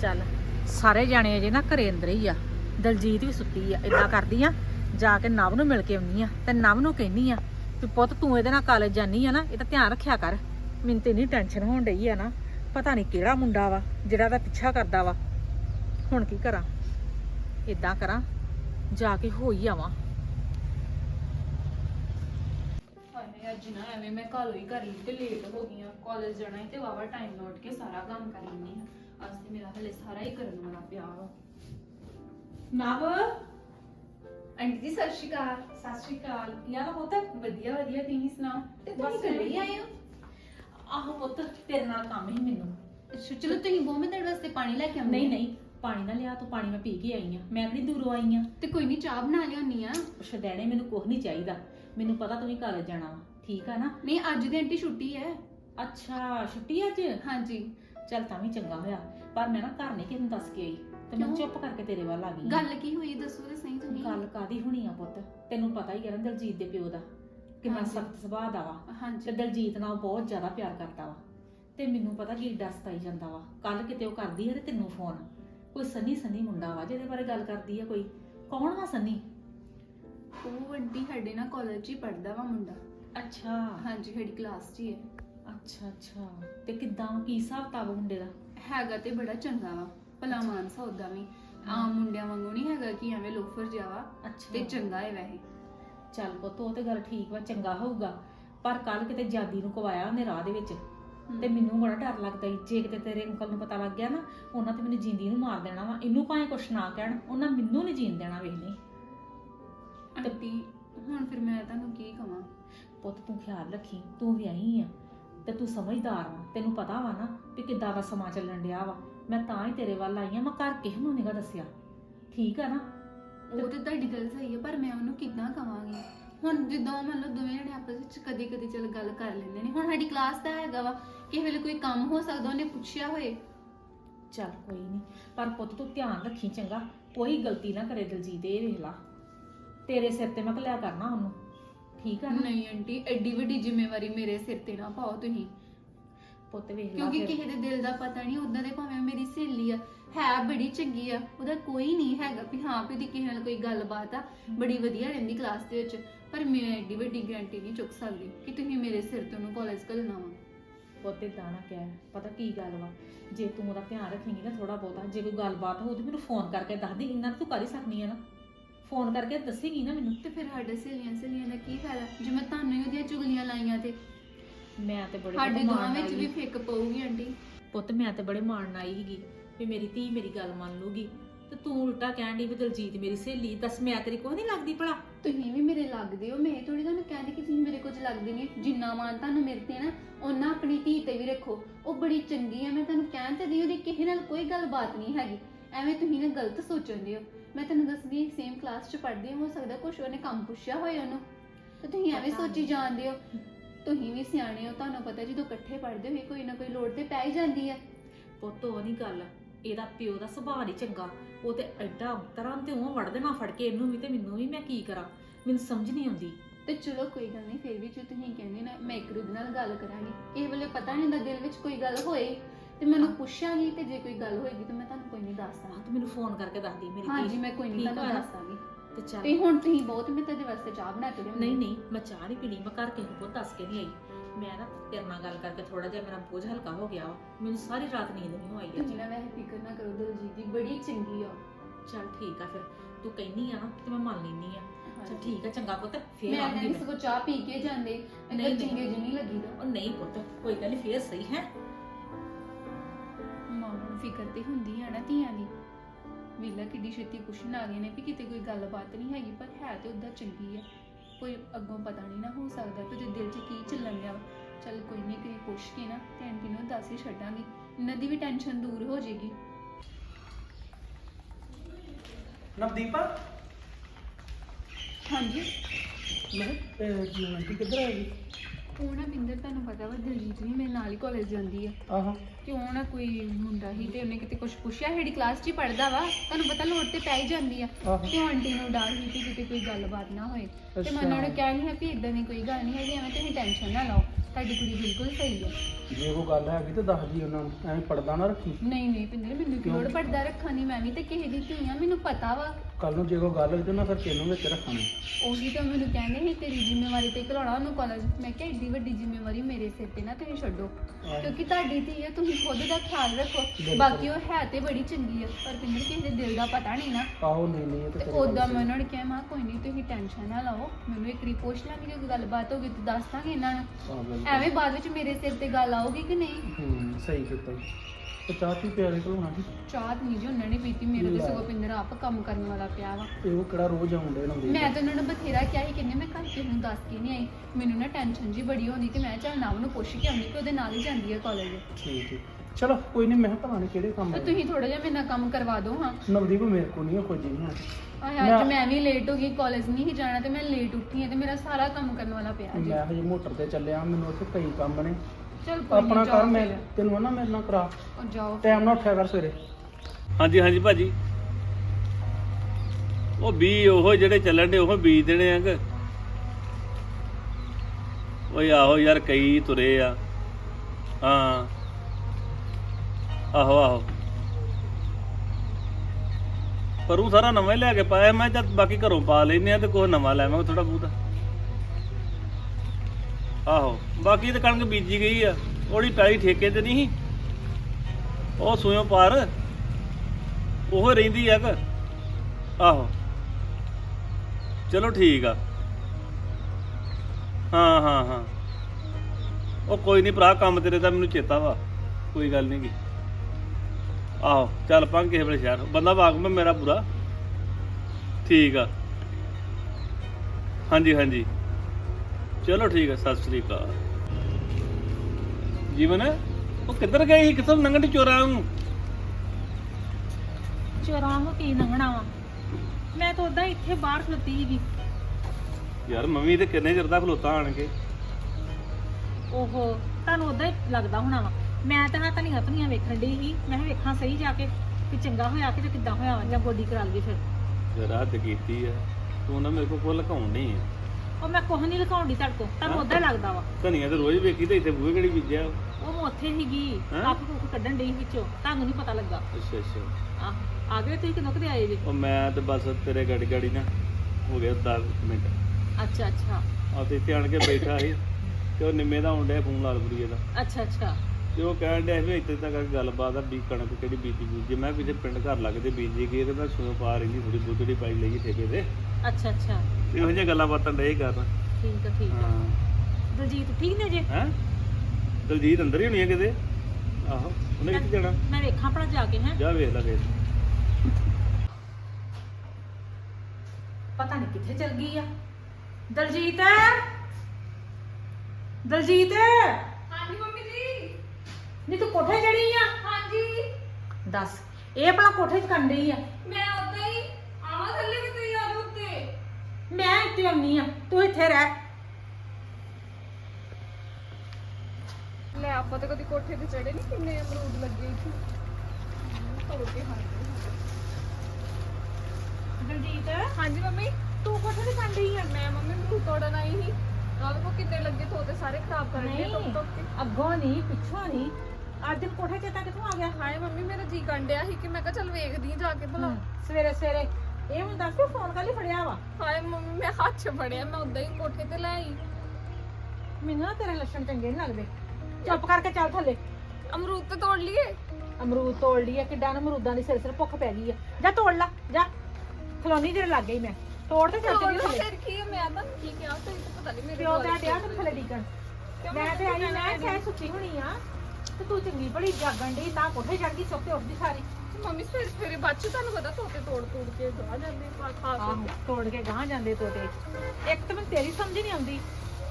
ਚੱਲ, ਸਾਰੇ ਜਾਣੇ ਅਜੇ ਨਾ ਘਰੇ ਅੰਦਰ ਹੀ ਆ। ਦਲਜੀਤ ਵੀ ਸੁੱਤੀ ਆ ਇਦਾਂ ਕਰਦੀ ਆ, ਜਾ ਕੇ ਨਵ ਨੂੰ ਮਿਲ ਕੇ ਆਉਣੀ ਆ, ਤੇ ਨਵ ਨੂੰ ਕਹਿੰਨੀ ਆ ਵੀ ਪੁੱਤ ਤੂੰ ਇਹਦੇ ਨਾਲ ਕਾਲਜ ਜਾਨੀ ਆ ਨਾ ਇਹਦਾ ਧਿਆਨ ਰੱਖਿਆ ਕਰ। ਮੈਨੂੰ ਤੇ ਨਹੀਂ ਟੈਨਸ਼ਨ ਹੋਣ ਡਈ ਆ ਨਾ, ਪਤਾ ਨਹੀਂ ਕਿਹੜਾ ਮੁੰਡਾ ਵਾ, ਜਿਹੜਾ ਦਾ ਪਿੱਛਾ ਕਰਦਾ ਵਾ। ਹੁਣ ਕੀ ਕਰਾਂ? ਇਦਾਂ ਕਰਾਂ, ਜਾ ਕੇ ਹੋਈ ਆਵਾਂ। ਅੱਜ ਨਾ ਐਵੇਂ ਮੈਂ ਕਾਲੋ ਹੀ ਕਰ ਲਈ ਤੇ ਲੇਟ ਹੋ ਗਈ ਆ। ਕਾਲਜ ਜਾਣਾ ਹੈ ਤੇ ਵਾਵਾ ਟਾਈਮ ਲਾਉਟ ਕੇ ਸਾਰਾ ਕੰਮ ਕਰ ਲੈਣੀ ਆ। ਅੱਜ ਤੇ ਮੇਰਾ ਹਲੇ ਸਾਰਾ ਹੀ ਕਰਨ ਵਾਲਾ ਪਿਆ ਵਾ। ਨਵ? ਆਂਟੀ ਜੀ ਸਤਿ ਸ਼੍ਰੀ ਅਕਾਲ। ਸਤਿ ਸ਼੍ਰੀ ਅਕਾਲ। ਯਾਰ ਪੁੱਤ ਵਧੀਆ ਵਧੀਆ। ਤੁਸੀਂ ਸੁਣਾਓ? ਤੇ ਤੁਸੀਂ ਕੱਲੇ ਹੀ ਆਏ ਹੋ? ਆਹੋ ਪੁੱਤ ਤੇਰੇ ਨਾਲ ਕੰਮ ਹੀ ਮੈਨੂੰ। ਅੱਛਾ ਚਲੋ ਤੁਸੀਂ ਬਹੁਤ ਮੈਂ ਤੁਹਾਡੇ ਵਾਸਤੇ ਪਾਣੀ ਲੈ ਕੇ ਆਉਂਦੀ ਨਹੀਂ ਨਹੀਂ। ਪਾਣੀ ਨਾ ਲਿਆ ਤੂੰ ਪਾਣੀ ਮੈਂ ਪੀ ਕੇ ਆਈ ਆ। ਮੈਂ ਕਿਹੜੀ ਦੂਰੋਂ ਆਈ ਆ? ਤੇ ਕੋਈ ਨਹੀਂ ਚਾਹ ਬਣਾ ਲਿਆਉਣੀ ਆ। ਸ਼ਦੈਣੇ ਮੈਨੂੰ ਕੁਝ ਨਹੀਂ ਚਾਹੀਦਾ। ਮੈਨੂੰ ਪਤਾ ਤੂੰ ਵੀ ਕਾਲਜ ਜਾਣਾ ਵਾ। ਠੀਕ ਆ ਨਾ? ਨਹੀਂ ਅੱਜ ਦੀ ਆਂਟੀ ਛੁੱਟੀ ਹੈ ਅੱਛਾ ਛੁੱਟੀ ਅੱਜ? ਹਾਂਜੀ। ਚੱਲ ਤਾਂ ਵੀ ਚੰਗਾ ਹੋਇਆ। ਪਰ ਮੈਂ ਨਾ ਘਰ ਨਹੀਂ ਕਿਹਨੂੰ ਦੱਸ ਕੇ ਆਈ। ਤੇ ਮੈਂ ਕਿਉਂ? ਚੁੱਪ ਕਰਕੇ ਤੇਰੇ ਵੱਲ ਆ ਗਈ। ਗੱਲ ਕੀ ਹੋਈ? ਦੱਸੋ ਤੇ ਸਹੀ ਤੁਸੀਂ। ਗੱਲ ਕਾਦੀ ਹੋਣੀ ਆ ਪੁੱਤ? ਤੈਨੂੰ ਪਤਾ ਹੀ ਕਰਨ ਦਲਜੀਤ ਦੇ ਪਿਓ ਦਾ। ਕਿੰਨਾ ਹਾਂਜੀ। ਸਖਤ ਸੁਭਾਅ ਦਾ ਵਾ। ਤੇ ਹਾਂਜੀ ਦਲਜੀਤ ਨਾਲ ਉਹ ਬਹੁਤ ਜ਼ਿਆਦਾ ਪਿਆਰ ਕਰਦਾ ਵਾ। ਤੇ ਮੈਨੂੰ ਪਤਾ ਕੀ ਡਸਤ ਆਈ ਜਾਂਦਾ ਵਾ। ਕੱਲ ਕਿਤੇ ਉਹ ਕਰਦੀ ਹੈ ਤੇ ਤੈਨੂੰ ਫੋਨ। ਕੋਈ ਸੰਨੀ ਸੰਨੀ ਮੁੰਡਾ ਵਾ ਜਿਹਦੇ ਬਾਰੇ ਗੱਲ ਕਰਦੀ ਹੈ ਕੋਈ। ਕੌਣ ਵਾ ਸੰਨੀ? ਉਹ ਆਂਟੀ ਸਾਡੇ ਨਾਲ ਕਾਲਜ 'ਚ ਹੀ ਪੜਦਾ ਵਾ ਮੁੰਡਾ। ਅੱਛਾ। ਹਾਂਜੀ ਸਾਡੀ ਕਲਾਸ 'ਚ ਹੀ ਹੈ। ਅੱਛਾ ਅੱਛਾ। ਤੇ ਕਿੱਦਾਂ? ਕੀ ਹਿਸਾਬ ਤਾਬ ਮੁੰਡੇ ਦਾ? ਹੈਗਾ ਤੇ ਬੜਾ ਚੰਗਾ ਵਾ। ਭਲਾ ਮਾਨਸਾ ਉਦਾਂ ਵੀ। ਆਮ ਮੁੰਡਿਆਂ ਵਾਂਗੂ ਨਹੀਂ ਹੈਗਾ ਕਿ ਐਵੇਂ ਲੋਫਰ ਜਿਹਾ ਵਾ ਅੱਛਾ। ਤੇ ਚੰਗਾ ਹੈ ਵੈਸੇ। ਚੱਲ ਪੁੱਤ ਉਹ ਤੇ ਗੱਲ ਠੀਕ ਵਾ ਚੰਗਾ ਹੋਊਗਾ। ਪਰ ਕੱਲ ਕਿਤੇ ਜਾਦੀ ਨੂੰ ਕਵਾਇਆ ਉਹਨੇ ਰਾਹ ਦੇ ਵਿੱਚ। ਤੇ ਮੈਨੂੰ ਬੜਾ ਡਰ ਲੱਗਦਾ ਈ ਜੇ ਕਿਤੇ ਤੇਰੇ ਅੰਕਲ ਨੂੰ ਪਤਾ ਲੱਗ ਗਿਆ ਨਾ ਉਹਨਾਂ ਤੇ ਮੈਨੂੰ ਜਿੰਦੀ ਨੂੰ ਮਾਰ ਦੇਣਾ ਵਾ। ਇਹਨੂੰ ਭਾਵੇਂ ਕੁਛ ਨਾ ਕਹਿਣ ਉਹਨਾਂ ਮੈਨੂੰ ਨਹੀਂ ਜੀਣ ਦੇਣਾ ਵੇਖ ਲਈ। ਆਂਟੀ ਹੁਣ ਫਿਰ ਮੈਂ ਤੁਹਾਨੂੰ ਕੀ ਕਵਾਂ? ਪੁੱਤ ਤੂੰ ਖਿਆਲ ਰੱਖੀ ਤੂੰ ਵਿਆਹੀ ਆ। ਤੇ ਤੂੰ ਸਮਝਦਾਰ ਵਾ ਤੈਨੂੰ ਪਤਾ ਵਾ ਨਾ ਕਿ ਕਿੱਦਾਂ ਦਾ ਸਮਾਂ ਚੱਲਣ ਡਿਆ ਵਾ। ਮੈਂ ਤਾਂ ਹੀ ਤੇਰੇ ਵੱਲ ਆਈ ਆ ਮੈਂ ਘਰ ਕਿਸੇ ਨੂੰ ਨਹੀਂਗਾ ਦੱਸਿਆ? ਠੀਕ ਆ ਨਾ? ਉਹ ਤੇ ਤੁਹਾਡੀ ਗੱਲ ਸਹੀ ਹੈ ਪਰ ਮੈਂ ਉਹਨੂੰ ਕਿੱਦਾਂ ਕਵਾਂਗੀ? ਹੁਣ ਜਿੱਦਾਂ ਮੰਨ ਲਓ ਦੋਵੇਂ ਜਣੇ ਆਪਸ ਵਿੱਚ ਕਦੀ ਕਦੀ ਚੱਲ ਗੱਲ ਕਰ ਲੈਂਦੇ ਨੇ। ਹੁਣ ਸਾਡੀ ਕਲਾਸ ਦਾ ਹੈਗਾ ਵਾ ਕਿਸੇ ਵੇਲੇ ਕੋਈ ਕੰਮ ਹੋ ਸਕਦਾ ਉਹਨੇ ਪੁੱਛਿਆ ਹੋਏ। ਚੱਲ ਕੋਈ ਨਹੀਂ ਪਰ ਪੁੱਤ ਤੂੰ ਧਿਆਨ ਰੱਖੀ ਚੰਗਾ ਕੋਈ ਗਲਤੀ ਨਾ ਕਰੇ ਦਲਜੀਤ ਇਹ ਵੇਖ ਲਾ। ਤੇਰੇ ਸਿਰ ਤੇ ਮੈਂ ਘਲਿਆ ਕਰਨਾ ਉਹਨੂੰ। ਠੀਕ ਆ? ਨਾ ਨਹੀਂ ਆਂਟੀ ਐਡੀ ਵੱਡੀ ਜ਼ਿੰਮੇਵਾਰੀ ਮੇਰੇ ਸਿਰ ਤੇ ਨਾ ਪਾਓ ਤੁਸੀਂ। ਪੁੱਤ ਵੇਖ ਲਾ ਕਿਉਂਕਿ। ਕਿਸੇ ਦੇ ਦਿਲ ਦਾ ਪਤਾ ਨਹੀਂ ਉਦਾਂ ਦੇ ਭਾਵੇਂ ਉਹ ਮੇਰੀ ਸਹੇਲੀ ਆ ਹੈ ਬੜੀ ਚੰਗੀ ਆ ਉਹਦਾ ਕੋਈ ਨਹੀਂ ਹੈਗਾ ਵੀ ਹਾਂ ਵੀ ਉਹਦੀ ਕਿਸੇ ਨਾਲ ਕੋਈ ਗੱਲਬਾਤ ਆ ਬੜੀ ਵਧੀਆ ਰਹਿੰਦੀ ਕਲਾਸ ਦੇ ਵਿੱਚ। ਪਰ ਮੈਂ ਐਡੀ ਵੱਡੀ ਗਾਰੰਟੀ ਨਹੀਂ ਚੁੱਕ ਸਕਦੀ ਕਿ ਤੁਸੀਂ ਮੇਰੇ ਸਿਰ ਤੇ ਉਹਨੂੰ ਕਾਲਜ ਘੱਲਣਾ ਵਾ। ਪੁੱਤ ਏਦਾਂ ਨਾ ਕਹਿ ਪਤਾ ਕੀ ਗੱਲ ਵਾ? ਜੇ ਤੂੰ ਉਹਦਾ ਧਿਆਨ ਰੱਖੇਂਗੀ ਨਾ ਥੋੜਾ ਬਹੁਤਾ ਜੇ ਕੋਈ ਗੱਲਬਾਤ ਹੋਊ ਤੇ ਮੈਨੂੰ ਫੋਨ ਕਰਕੇ ਦੱਸ ਦੀ ਇੰਨਾ ਤਾਂ ਤੂੰ ਕਰ ਹੀ ਸਕਨੀ ਆ ਨਾ। ਫੋਨ ਕਰਕੇ ਦੱਸੇਗੀ ਨਾ ਮੈਨੂੰ। ਤੇ ਫਿਰ ਸਾਡੇ ਸਹੇਲੀਆਂ ਸਹੇਲੀਆਂ ਦਾ ਕੀ ਫਾਇਦਾ? ਜੇ ਮੈਂ ਤੁਹਾਨੂੰ ਹੀ ਉਹਦੀਆਂ ਚੁਗਲੀਆਂ ਲਾਈਆਂ ਤੇ ਮੈਂ ਤੇ ਬੜੇ ਸਾਡੇ ਮਾਣ ਦੋਵਾਂ ਵਿੱਚ ਵੀ ਹੀ- ਫਿੱਕ ਪਊਗੀ ਆਂਟੀ। ਪੁੱਤ ਮੈਂ ਤੇ ਬੜੇ ਮਾਣ ਨਾਲ ਆਈ ਸੀਗੀ ਵੀ ਮੇਰੀ ਧੀ ਮੇਰੀ ਗੱਲ ਮੰਨ ਲੂਗੀ ਤੇ ਤੂੰ ਉਲਟਾ ਕਹਿਣ ਦੀ ਵੀ ਦਲਜੀਤ ਮੇਰੀ ਸਹੇਲੀ ਦੱਸ ਮੈਂ ਤੇਰੀ ਕੋਈ ਨਹੀਂ ਲੱਗਦੀ ਭਲਾ? ਤੁਸੀਂ ਵੀ ਮੇਰੇ ਲੱਗਦੇ ਹੋ ਮੈਂ ਥੋੜੀ ਤੁਹਾਨੂੰ ਕਹਿੰਦੀ ਕਿ ਤੁਸੀਂ ਮੇਰੇ ਕੁਝ ਲੱਗਦੇ ਨਹੀਂ ਜਿੰਨਾ ਮਾਨ ਤੁਹਾਨੂੰ ਮੇਰੇ ਤੇ ਨਾ ਉਹਨਾਂ ਆਪਣੀ ਧੀ ਤੇ ਵੀ ਰੱਖੋ। ਉਹ ਬੜੀ ਚੰਗੀ ਹੈ ਮੈਂ ਤੁਹਾਨੂੰ ਕਹਿਣ ਤੇ ਦੀ ਉਹਦੀ ਕਿਸੇ ਨਾਲ ਕੋਈ ਗੱਲਬਾਤ ਨਹੀਂ ਹੈਗੀ। ਐਵੇਂ ਤੁਸੀਂ ਨਾ ਗਲਤ ਸੋਚਦੇ ਹੋ ਮੈਂ ਤੁਹਾਨੂੰ ਦੱਸਦੀ ਸੇਮ ਕਲਾਸ 'ਚ ਪੜ੍ਹਦੀ ਹਾਂ ਹੋ ਸਕਦਾ ਕੁਝ ਉਹਨੇ ਕੰਮ ਪੁੱਛਿਆ ਹੋਏ ਉਹਨੂੰ। ਤੇ ਤੁਸੀਂ ਐਵੇਂ ਪਤਾ ਸੋਚੀ ਨਹੀਂ। ਜਾਂਦੇ ਹੋ। ਤੁਸੀਂ ਵੀ ਸਿਆਣੇ ਹੋ ਤੁਹਾਨੂੰ ਪਤਾ ਜਦੋਂ ਇਕੱਠੇ ਪੜ੍ਹਦੇ ਹੋਏ ਕੋਈ ਨਾ ਕੋਈ ਲੋੜ ਤੇ ਪੈ ਹੀ ਜਾਂਦੀ ਹੈ ਪੁੱਤ ਉਹ ਨਹੀਂ ਗੱਲ। ਇਹਦਾ ਪਿਓ ਦਾ ਸੁਭਾਅ ਨਹੀਂ ਚੰਗਾ। ਉਹ ਤੇ ਐਡਾ ਤਰ੍ਹਾਂ ਤੇ ਉਹ ਵੜ ਦੇਣਾ ਫੜ ਕੇ ਇਹਨੂੰ ਵੀ ਤੇ ਮੈਨੂੰ ਵੀ ਮੈਂ ਕੀ ਕਰਾਂ? ਮੈਨੂੰ ਸਮਝ ਨਹੀਂ ਆਉਂਦੀ। ਤੇ ਚਲੋ ਕੋਈ ਗੱਲ ਨਹੀਂ ਫਿਰ ਵੀ ਜੇ ਤੁਸੀਂ ਕਹਿੰਦੇ ਨਾ ਮੈਂ ਇੱਕ ਦੂਜੇ ਨਾਲ ਗੱਲ ਕਰਾਂਗੀ। ਇਹ ਵੇਲੇ ਪਤਾ ਨਹੀਂ ਹੁੰਦਾ ਦਿਲ ਵਿੱਚ ਕੋਈ ਗੱਲ ਹੋਏ। ਤੇ ਮੈਨੂੰ ਪੁੱਛਾਂਗੀ ਤੇ ਜੇ ਕੋਈ ਗੱਲ ਹੋਏਗੀ ਤਾਂ ਮੈਂ ਤੁਹਾਨੂੰ ਕੋਈ ਨਹੀਂ ਦੱਸਦਾ ਹਾਂ ਤੂੰ ਮੈਨੂੰ ਫੋਨ ਕਰਕੇ ਦੱਸਦੀ ਮੇਰੀ ਹਾਂਜੀ ਮੈਂ ਕੋਈ ਨਹੀਂ ਠੀਕ ਤੁਹਾਨੂੰ ਆ ਨਾ? ਦੱਸਾਂਗੀ ਤੇ ਚੱਲ। ਤੇ ਹੁਣ ਤੁਸੀਂ ਬਹੁਤ ਮੈਂ ਤੁਹਾਡੇ ਵਾਸਤੇ ਚਾਹ ਬਣਾ ਕੇ ਲਿਆਉਂਦੀ ਨਹੀਂ ਨਹੀਂ ਮੈਂ ਚਾਹ ਨਹੀਂ ਪੀਣੀ ਮੈਂ ਘਰ ਕਿਸੇ ਨੂੰ ਦੱਸ ਕੇ ਨਹੀਂ ਆਈ। ਮੈਂ ਨਾ ਤੇਰੇ ਨਾਲ ਗੱਲ ਕਰਕੇ ਥੋੜਾ ਜਿਹਾ ਮੇਰਾ ਬੋਝ ਹਲਕਾ ਹੋ ਗਿਆ ਵਾ। ਮੈਨੂੰ ਸਾਰੀ ਰਾਤ ਨੀਂਦ ਨਹੀਂ ਹੋਈ ਅੱਜ। ਤੁਸੀਂ ਨਾ ਵੈਸੇ ਫਿਕਰ ਨਾ ਕਰੋ ਦਿਲਜੀਤ ਦੀ ਬੜੀ ਚੰਗੀ ਆ। ਚੱਲ ਠੀਕ ਆ ਫਿਰ ਤੂੰ ਕਹਿੰਦੀ ਆ ਨਾ ਤੇ ਮੈਂ ਮੰਨ ਲੈਨੀ ਆ। ਚੱਲ। ਠੀਕ ਆ ਚੰਗਾ ਪੁੱਤ ਫੇਰ ਮੈਂ ਆਉਂਗੀ ਕਹਿੰਦੀ ਮੈਂ। ਸਗੋਂ ਚਾਹ ਪੀ ਕੇ ਜਾਂਦੇ ਨਹੀਂ, ਨਹੀਂ। ਚੰਗੇ ਜਿਹੀ ਨਹੀਂ ਲੱਗੀਦਾ। ਉਹ ਨਹੀਂ ਪੁੱਤ ਕੋਈ ਗੱਲ ਨਹੀਂ ਫੇਰ ਸਹੀ ਹੈ? ਮਾਂ ਨੂੰ ਫਿਕਰ ਤੇ ਹੁੰਦੀ ਆ ਨਾ ਧੀਆਂ ਦੀ। ਵੀਲਾ ਕਿੱਡੀ ਛੇਤੀ ਪੁੱਛਣ ਆ ਗਏ ਨੇ ਵੀ ਕਿਤੇ ਕੋਈ ਗੱਲਬਾਤ ਨਹੀਂ ਹੈਗੀ ਪਰ ਹੈ ਤੇ ਉਦਾਂ ਚੰਗੀ ਆ। ਕੋਈ ਅੱਗੋਂ ਪਤਾ ਨਹੀਂ ਨਾ ਹੋ ਸਕਦਾ ਕਿ ਉਹਦੇ ਦਿਲ 'ਚ ਕੀ ਚੱਲਣ ਡਿਆ। ਚੱਲ ਕੋਈ ਨਹੀਂ ਕੋਈ ਪੁੱਛ ਕੇ ਨਾ ਤੇ ਆਂਟੀ ਨੂੰ ਦੱਸ ਹੀ ਛੱਡਾਂਗੀ। ਇਹਨਾਂ ਦੀ ਵੀ ਟੈਨਸ਼ਨ ਦੂਰ ਹੋ ਜਾਏਗੀ। ਨਵਦੀਪ? ਹਾਂਜੀ। ਮੈਂ ਕਿਹਾ, ਅਹ, ਕੀ ਆਂਟੀ ਕਿੱਧਰ ਆ ਗਈ ਉਹ ਨਾ ਪਿੰਦਰ ਤੁਹਾਨੂੰ ਪਤਾ ਵਾ ਦਿਲਜੀਤ ਵੀ ਮੇਰੇ ਨਾਲ ਹੀ ਕਾਲਜ ਜਾਂਦੀ ਆ। ਆਹੋ। ਤੇ ਉਹ ਨਾ ਕੋਈ ਮੁੰਡਾ ਹੀ ਤੇ ਉਹਨੇ ਕਿਤੇ ਕੁਝ ਪੁੱਛਿਆ? ਸਾਡੀ ਕਲਾਸ 'ਚ ਹੀ ਪੜਦਾ ਵਾ ਤੁਹਾਨੂੰ ਪਤਾ ਲੋੜ ਤੇ ਪੈ ਹੀ ਜਾਂਦੀ ਆ। ਆਹੋ। ਤੇ ਉਹ ਆਂਟੀ ਨੂੰ ਡਰ ਸੀ ਕਿ ਕਿਤੇ ਕੋਈ ਗੱਲਬਾਤ ਨਾ ਹੋਏ। ਤੇ ਮੈਂ। ਉਹਨਾਂ ਨੂੰ ਕਿਹਾ ਨਹੀਂ ਹੈ ਇਦਾਂ ਦੀ ਕੋਈ ਗੱਲ ਨਹੀਂ ਹੈਗੀ ਐਵੇਂ ਤੁਸੀਂ ਟੈਨਸ਼ਨ ਨਾ ਲਓ। ਤੁਹਾਡੀ ਕੁੜੀ ਬਿਲਕੁਲ ਸਹੀ ਹੈ ਜੇ ਕੋਈ ਗੱਲ ਹੈਗੀ ਤੇ ਦੱਸ ਦੀ ਉਹਨਾਂ ਨੂੰ ਐਵੇਂ ਪੜਦਾ ਨਾ ਰੱਖੀ। ਨਹੀਂ ਨਹੀਂ ਪਿੰਦਰ ਮੈਨੂੰ ਕਿ ਲੋੜ ਪੜਦਾ ਰੱਖਣ ਦੀ ਮੈਂ ਵੀ ਤੇ ਕਿਸੇ ਦੀ ਧੀ ਆ ਮੈਨੂੰ ਪਤਾ ਵਾ। ਕੱਲ ਨੂੰ ਜੇ ਕੋਈ ਗੱਲ ਹੋਈ ਤੇ ਨਾ ਫਿਰ ਤੈਨੂੰ ਵਿੱਚ ਰੱਖਣਾ ਉਹੀ ਤਾਂ ਮੈਨੂੰ ਕਹਿੰਦੇ ਸੀ ਤੇਰੀ ਜ਼ਿੰਮੇਵਾਰੀ ਤੇ ਘਲਾਉਣਾ ਉਹਨੂੰ ਕਾਲਜ ਮੈਂ ਕਿਹਾ ਏਡੀ ਵੱਡੀ ਜ਼ਿੰਮੇਵਾਰੀ ਮੇਰੇ ਸਿਰ ਤੇ ਨਾ ਤੁਸੀਂ ਛੱਡੋ। ਕਿਉਂਕਿ ਤੁਹਾਡੀ ਧੀ ਹੈ ਤੁਸੀਂ ਖੁਦ ਦਾ ਖਿਆਲ ਰੱਖੋ। ਬਾਕੀ ਉਹ ਹੈ ਤੇ ਬੜੀ ਚੰਗੀ ਹੈ ਪਰ ਪਿੰਦਰ ਕਿਸੇ ਦੇ ਦਿਲ ਦਾ ਪਤਾ ਨਹੀਂ ਨਾ। ਆਹੋ ਨਹੀਂ ਨਹੀਂ ਇਹ ਤੇ ਤੇਰੀ ਗੱਲ ਉਦਾਂ ਮੈਂ। ਉਹਨਾਂ ਨੂੰ ਕਿਹਾ ਮੈਂ ਕਿਹਾ ਕੋਈ ਨਹੀਂ ਤੁਸੀਂ ਟੈਨਸ਼ਨ ਨਾ ਲਓ। ਮੈਨੂੰ ਇੱਕ ਪੁੱਛ ਲਾਂਗੇ ਜੇ ਕੋਈ ਗੱਲਬਾਤ ਹੋਗੀ ਤਾਂ ਦੱਸ ਦਾਂਗੇ ਇਹਨਾਂ ਨੂੰ। ਹਾਂ, ਬਿਲਕੁਲ। ਐਵੇਂ ਬਾਅਦ ਵਿੱਚ ਮੇਰੇ ਸਿਰ ਤੇ ਗੱਲ ਆਊਗੀ ਕਿ ਨਹੀਂ? ਹੂੰ ਸਹੀ ਕੀਤਾ। ਜੀ ਤੇ ਚਾਹ ਪੀ ਪਿਆਰੇ ਕੋਲੋਂ ਜੀ। ਚਾਹ ਨਹੀਂ ਜੀ ਉਹਨਾਂ ਨੇ ਪੀਤੀ ਮੇਰੇ ਤੇ ਲੈ। ਸਗੋਂ ਪਿੰਦਰ ਆਪ ਕੰਮ ਕਰਨ ਵਾਲਾ ਪਿਆ ਵਾ। ਤੇ ਉਹ ਕਿਹੜਾ ਰੋਜ਼ ਆਉਂਦੇ ਨੰਦੀ ਮੈਂ ਤਾਂ ਉਹਨਾਂ ਨੂੰ ਬਥੇਰਾ ਕਿਹਾ ਸੀ ਕਿੰਨੇ ਮੈਂ ਘਰ ਕਿਸੇ ਨੂੰ ਦੱਸ ਕੇ ਨਹੀਂ ਆਈ। ਮੈਨੂੰ ਨਾ ਟੈਨਸ਼ਨ ਜੀ ਬੜੀ ਹੁੰਦੀ ਤੇ ਮੈਂ ਚੱਲ ਨਵ ਨੂੰ ਪੁੱਛ ਕੇ ਆਉਂਦੀ ਕਿ ਉਹਦੇ ਨਾਲ ਹੀ ਜਾਂਦੀ ਹੈ ਕਾਲਜ ਠੀਕ ਹੈ। ਚਲੋ ਕੋਈ ਨਹੀਂ ਮੈਂ ਕਿਹਾ ਪਤਾ ਨਹੀਂ ਕਿਹੜੇ ਕੰਮ ਤੇ ਆਏ। ਤੁਸੀਂ ਥੋੜਾ ਜਿਹਾ ਮੇਰੇ ਨਾਲ ਕੰਮ ਕਰਵਾ ਦਿਓ ਹਾਂ। ਨਵਦੀਪ ਮੇਰੇ ਕੋਲ ਨਹੀਂ ਕੋਈ ਨਹੀਂ ਆਹ ਅੱਜ ਮੈਂ- ਮੈਂ ਵੀ ਲੇਟ ਹੋ ਗਈ ਕਾਲਜ ਨਹੀਂ ਸੀ ਜਾਣਾ ਤੇ ਮੈਂ ਲੇਟ ਉੱਠੀ ਹਾਂ ਤੇ ਮੇਰਾ ਸਾਰਾ ਕੰਮ ਕਰਨ ਵਾਲਾ ਪਿਆ ਜੀ। ਮੈਂ ਹਜੇ ਮੋਟਰ ਤੇ ਚੱਲਿਆ ਮੈਨੂੰ ਉੱਥੇ ਕਈ ਕੰਮ ਨੇ। ਚਲ ਕੋਈ ਆਪਣਾ ਕਰ ਮੈਂ ਤੈਨੂੰ ਨਾ ਮੇਰੇ ਨਾਲ ਕਰਾ। ਉਹ ਜਾਓ। ਟਾਈਮ ਨਾਲ ਉੱਠਿਆ ਕਰ ਸਵੇਰੇ। ਹਾਂਜੀ ਹਾਂਜੀ ਭਾਜੀ। ਉਹ ਬੀ ਉਹ ਜਿਹੜੇ ਚੱਲਣ ਦੇ ਉਹ ਬੀਜ ਦੇਣੇ ਆ ਕਿ? ਓਏ ਆਹੋ ਯਾਰ ਕਈ ਤੁਰੇ ਆ। ਹਾਂ। ਆਹੋ ਆਹੋ। ਪਰ ਉਹ ਸਾਰਾ ਨਵਾਂ ਹੀ ਲੈ ਕੇ ਪਾਇਆ ਮੈਂ ਜਦ ਬਾਕੀ ਘਰੋਂ ਪਾ ਲੈਨੇ ਆ ਤੇ ਕੋਈ ਨਵਾਂ ਲੈਵਾਂਗੇ ਥੋੜਾ ਬਹੁਤਾ। ਆਹੋ, ਬਾਕੀ ਤੇ ਕਣਕ ਬੀਜੀ ਗਈ ਆ, ਉਹਦੀ ਪੈਲੀ ਠੇਕੇ ਤੇ ਨਹੀਂ ਸੀ। ਉਹ ਸੂਇਓ ਪਾਰ, ਉਹ ਰਹਿੰਦੀ ਆ ਕਿ? ਆਹੋ। ਚਲੋ ਠੀਕ ਆ। ਹਾਂ ਹਾਂ ਹਾਂ। ਉਹ ਕੋਈ ਨਹੀਂ ਭਰਾ, ਕੰਮ ਤੇਰੇ ਦਾ ਮੈਨੂੰ ਚੇਤਾ ਵਾ, ਕੋਈ ਗੱਲ ਨਹੀਂ ਗੀ। ਆਹੋ, ਚੱਲ ਪਾਂ ਕਿਸੇ ਵੇਲੇ ਸ਼ਹਿਰ। ਬੰਦਾ ਵਾਕਮ ਮੈਂ, ਮੇਰਾ ਪੂਰਾ। ਠੀਕ ਆ। ਹਾਂਜੀ ਹਾਂਜੀ। ਚਲੋ ਠੀਕ ਆ ਸਤਿ ਸ੍ਰੀ ਅਕਾਲ। ਜੀਵਨ ਉਹ ਕਿੱਧਰ ਗਈ ਸੀ? ਕਿੱਥੋਂ ਲੰਘਣ ਦੀ ਚੋਰਾਂ ਨੂੰ ਚੋਰਾਂ ਨੂੰ ਕੀ ਲੰਘਣਾ ਵਾ? ਮੈਂ ਤਾਂ ਉਦਾਂ ਇੱਥੇ ਬਾਹਰ ਖਲੋਤੀ ਸੀਗੀ। ਯਾਰ ਮੰਮੀ ਤੇ ਕਿੰਨੇ ਚਿਰ ਦਾ ਖਲੋਤਾ ਆਣ ਕੇ ਓਹੋ ਤੁਹਾਨੂੰ ਉਦਾਂ ਹੀ ਲੱਗਦਾ ਹੋਣਾ ਵਾ। ਮੈਂ ਤਾਂ ਹਾਂ ਧਨੀਆਂ ਧਨੀਆਂ ਵੇਖਣ ਡਈ ਸੀ। ਮੈਂ ਕਿਹਾ ਵੇਖਾਂ ਸਹੀ ਜਾ ਕੇ ਵੀ ਚੰਗਾ ਹੋਇਆ ਕਿ ਜਾਂ ਕਿੱਦਾਂ ਹੋਇਆ ਵਾ ਜਾਂ ਗੋਡੀ ਕਰਾ ਲਈਏ ਫਿਰ। ਯਾਰ ਹੱਦ ਕੀਤੀ ਆ। ਤੂੰ ਨਾ ਮੇਰੇ ਕੋਲ ਕੋਲ ਲਕਾਉਣ ਨਹੀਂ ਆ। ਉਹ ਮੈਂ ਕੁਝ ਨਹੀਂ ਲਕਾਉਂਦੀ ਤੁਹਾਡੇ ਤੋਂ ਤੁਹਾਨੂੰ ਉਦਾਂ ਹੀ ਲੱਗਦਾ ਵਾ। ਧਨੀਆ ਤੇ ਰੋਜ਼ ਵੇਖੀ ਤੇ ਇੱਥੇ ਬੂਹੇ ਕਿਹੜੀ ਬੀਜਿਆ ਉਹ? ਮੈਂ ਉੱਥੇ ਸੀਗੀ ਹੈਂ? ਕੱਪ ਕੁੱਖ ਕੱਢਣ ਡਈ ਸੀ ਵਿੱਚੋਂ ਤੁਹਾਨੂੰ ਨਹੀਂ ਪਤਾ ਲੱਗਾ। ਅੱਛਾ ਅੱਛਾ। ਆ ਆ ਗਏ ਤੁਸੀਂ ਕਿਦੋਂ ਕਦੇ ਆਏ ਜੀ? ਉਹ ਮੈਂ ਤੇ ਬਸ ਤੇਰੇ ਗਾੜੀ ਗਾੜੀ ਨਾ ਹੋ ਗਿਆ 10 ਮਿੰਟ। ਅੱਛਾ ਅੱਛਾ। ਆ ਤੇ ਇੱਥੇ ਆਣ ਕੇ ਬੈਠਾ ਸੀ ਤੇ ਉਹ ਨਿੰਮੇ ਦਾ ਆਉਂਦਿਆ ਫੋਨ ਲਾਲਪੁਰੀਏ ਦਾ। ਅੱਛਾ ਅੱਛਾ। ਤੇ ਉਹ ਕਹਿਣ ਡਿਆ ਵੀ ਇੱਥੇ ਤੱਕ ਗੱਲਬਾਤ ਆ ਵੀ ਕਣਕ ਕਿਹੜੀ ਬੀਜੀ ਬੀਜੀ। ਮੈਂ ਵੀ ਤੇ ਪਿੰਡ ਘਰ ਲੱਗਦੇ ਬੀਜੀ ਗਈ ਤੇ ਮੈਂ ਸੁਣੋ ਪਾ ਰਹੀ ਥੋੜੀ ਬਹੁਤੀ ਜਿਹੜੀ ਪਾਈ ਲਈ ਠੇਕੇ ਤੇ। ਅੱਛਾ ਅੱਛਾ। ਉਹ ਜਿਹੀਆਂ ਗੱਲਾਂ ਬਾਤਾਂ ਡੇ ਕਰਨ। ਠੀਕ ਆ ਠੀਕ ਆ। ਹਾਂ। ਦਲਜੀਤ ਠੀਕ ਨੇ ਜੀ? ਹੈ? ਦਲਜੀਤ ਅੰਦਰ ਹੀ ਹੋਣੀ ਆ ਕਿਤੇ? ਆਹੋ ਉਹਨੇ ਕਿੱਥੇ ਜਾਣਾ? ਮੈਂ ਵੇਖਾਂ ਭਲਾ ਜਾ ਕੇ ਹੈ। ਜਾ ਵੇਖ ਲੈ ਵੇਖ। ਪਤਾ ਨਹੀਂ ਕਿੱਥੇ ਚਲ ਗਈ ਆ। ਦਲਜੀਤ! ਦਲਜੀਤ! ਹਾਂਜੀ ਮੰਮੀ ਜੀ। ਨੀ ਤੂੰ ਕੋਠੇ ਚੜੀ ਆ? ਹਾਂਜੀ। ਦੱਸ ਇਹ ਭਲਾ ਕੋਠੇ 'ਚ ਕਰਨ ਡਈ ਆ? ਮੈਂ ਉਦਾਂ ਹੀ ਆਵਾਂ ਥੱਲੇ ਉੱਤੇ ਮੈਂ ਇੱਥੇ ਆਉਣੀ ਆ ਤੂੰ ਇੱਥੇ ਰਹਿ। ਲੈ ਆਪਾਂ ਤਾਂ ਕਦੀ ਕੋਠੇ ਤੇ ਚੜੇ ਨਹੀਂ ਕਿੰਨੇ ਅਮਰੂਦ ਲੱਗੇ ਇੱਥੇ। ਤੋੜ ਕੇ ਖਾਂਦੇ ਦਲਜੀਤ? ਹਾਂਜੀ ਮੰਮੀ? ਤੂੰ ਕੋਠੇ 'ਤੇ ਕਰਨ ਡਈ ਆ? ਮੈਂ ਮੰਮੀ ਅਮਰੂਦ ਤੋੜਨ ਆਈ ਸੀ। ਆਹ ਕੋ ਕਿੰਨੇ ਲੱਗੇ ਤੋਤੇ ਸਾਰੇ ਖਰਾਬ ਕਰ ਗਏ ਟੁੱਕ ਟੁੱਕ ਕੇ। ਅੱਗੋਂ ਨਹੀਂ ਪਿੱਛੋਂ ਨਹੀਂ। ਅੱਜ ਦਿਨ ਕੋਠੇ 'ਤੇ ਤਾਂ ਕਿੱਥੋਂ ਆ ਗਿਆ? ਹਾਏ ਮੰਮੀ ਮੇਰਾ ਜੀ ਕੰਡਿਆ ਸੀ ਕਿ ਮੈਂ ਕਿਹਾ ਚੱਲ ਵੇਖਦੀ ਹਾਂ ਜਾ ਕੇ ਭਲਾ। ਸਵੇਰੇ ਸਵੇਰੇ ਇਹ ਹੁਣ ਦੱਸ ਤੂੰ ਫੋਨ ਕਾਲੀ ਫੜਿਆ ਵਾ? ਹਾਏ ਮੰਮੀ ਮੈਂ ਹੱਥ 'ਚ ਫੜਿਆ ਮੈਂ ਉਦਾਂ ਹੀ ਕੋਠੇ ਤੇ ਲੈ ਆਈ। ਮੈਨੂੰ ਨਾ ਤੇਰੇ ਲੱਛਣ ਚੰਗੇ ਨਹੀਂ ਲੱਗਦੇ। ਚੁੱਪ ਕਰਕੇ ਚੱਲ ਥੱਲੇ। ਅਮਰੂਦ ਤੇ ਤੋੜ ਲਈਏ। ਅਮਰੂਦ ਤੋੜ ਲਈ ਆ ਕਿੱਡਾ ਨਾ ਅਮਰੂਦਾਂ ਦੀ ਸਿਰ ਸਿਰ ਭੁੱਖ ਪੈ ਗਈ ਆ। ਜਾ ਤੋੜ ਲਾ ਜਾ। ਖਲੋਨੀ ਜਿਹੜੇ ਲੱਗ ਗਈ ਮੈਂ। ਤੋੜ ਤੇ ਚੱਲ ਤੋੜ ਚੱਲੀ ਲਓ ਥੱਲੇ। ਫਿਰ ਕੀ ਆ, ਮੈਂ ਤਾਂ ਕੀ ਕਿਹਾ ਤੇ ਪਤਾ ਨਹੀਂ ਮੇਰੇ ਪਿਓ ਦੁਆਲੇ ਦਾ ਡਿਆ ਤੈਨੂੰ ਥੱਲੇ ਡਿੱਗਣ। ਕਿਉਂ ਮੈਂ ਤੇ ਆਈ ਮੈਂ ਮੈਂ ਚਾਹੇ ਸੁੱਤੀ ਹੋਣੀ ਆ ਤੇ ਤੂੰ ਚੰਗੀ ਬੜੀ ਜਾਗਣ ਦੀ ਤਾਂ ਕੋਠੇ ਚੜ ਗਈ ਸੁੱਤੇ ਉੱਠਦੀ ਸਾਰੀ। ਮੰਮੀ, ਸਵੇਰੇ ਸਵੇਰੇ ਬਾਅਦ ਚ ਤੁਹਾਨੂੰ ਪਤਾ ਤੋਤੇ ਤੋੜ ਤੋੜ ਕੇ ਗਾਹ ਜਾਂਦੇ ਖਾ ਖਾ ਆਹੋ, ਤੋੜ ਕੇ ਗਾਂ ਜਾਂਦੇ ਤੋਤੇ। ਇੱਕ ਤਾਂ ਮੈਨੂੰ ਤੇਰੀ ਸਮਝ ਨਹੀਂ ਆਉਂਦੀ।